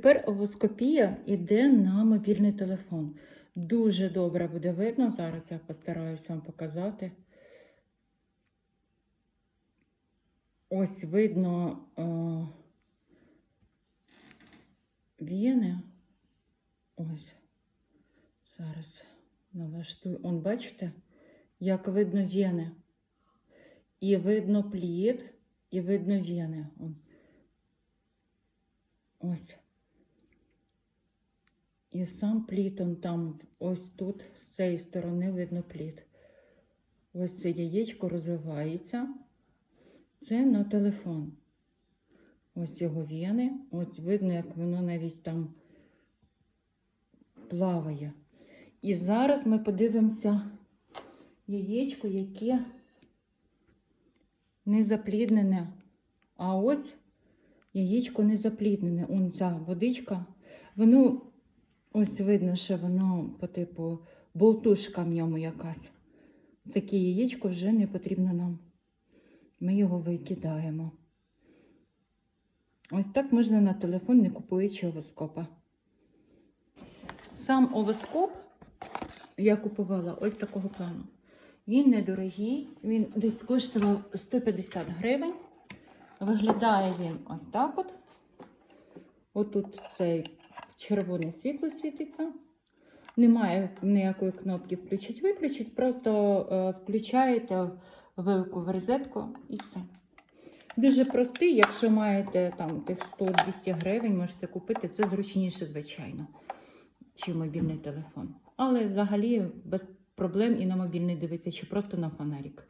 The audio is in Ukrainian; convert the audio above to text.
Тепер овоскопія йде на мобільний телефон. Дуже добре буде видно. Зараз я постараюся вам показати. Ось видно е, вени. Ось. Зараз налаштую. Он, бачите, як видно вени. І видно плід, і видно вени. Ось. І сам плід он там, ось тут, з цієї сторони видно плід. Ось це яєчко розвивається. Це на телефон. Ось його вени. Ось видно, як воно навіть там плаває. І зараз ми подивимося яєчко, яке не запліднене. А ось яєчко не запліднене. Он ця водичка. Воно ось видно, що воно по типу болтушка в ньому якась. Таке яєчко вже не потрібно нам. Ми його викидаємо. Ось так можна на телефон, не купуючи овоскопа. Сам овоскоп я купувала ось такого плану. Він недорогий, він десь коштував 150 гривень. Виглядає він ось так от. Отут цей червоне світло світиться. Немає ніякої кнопки включить-виключить, просто е, включаєте вилку в розетку і все. Дуже простий, якщо маєте там тих 100-200 гривень, можете купити. Це зручніше, звичайно, чи мобільний телефон. Але взагалі без проблем і на мобільний дивитися, чи просто на фонарик.